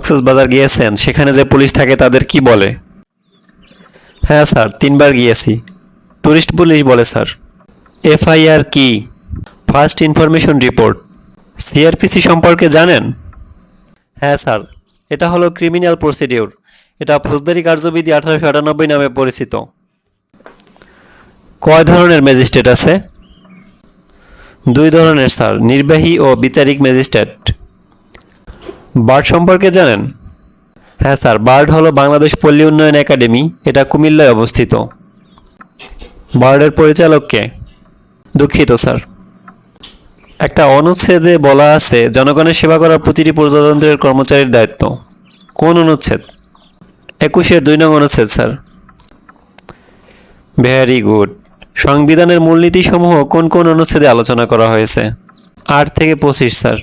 কক্সবাজার গিয়েছেন, সেখানে যে পুলিশ থাকে তাদের কি বলে? হ্যাঁ স্যার, তিনবার গিয়েছি। টুরিস্ট পুলিশ বলে স্যার। এফআইআর কি? First information report. সিআরপিসি সম্পর্কে জানেন? হ্যাঁ স্যার, এটা হলো ক্রিমিনাল প্রসিডিউর। এটা ফৌজদারি কার্যবিধি আঠারোশো আটানব্বই নামে পরিচিত। কয় ধরনের ম্যাজিস্ট্রেট আছে? দুই ধরনের স্যার, নির্বাহী ও বিচারিক ম্যাজিস্ট্রেট। বার্ড সম্পর্কে জানেন? হ্যাঁ স্যার, বার্ড হলো বাংলাদেশ পল্লী উন্নয়ন একাডেমি, এটা কুমিল্লায় অবস্থিত। বার্ডের পরিচালককে দুঃখিত স্যার। একটা অনুচ্ছেদে বলা আছে, জনগণের সেবা করা প্রতিটি প্রজাতন্ত্রের কর্মচারীর দায়িত্ব। কোন অনুচ্ছেদ? একুশের দুই নং অনুচ্ছেদ, স্যার। Very good. সংবিধানের মূলনীতিসমূহ কোন কোন অনুচ্ছেদে আলোচনা করা হয়েছে? আট থেকে পঁচিশ, স্যার।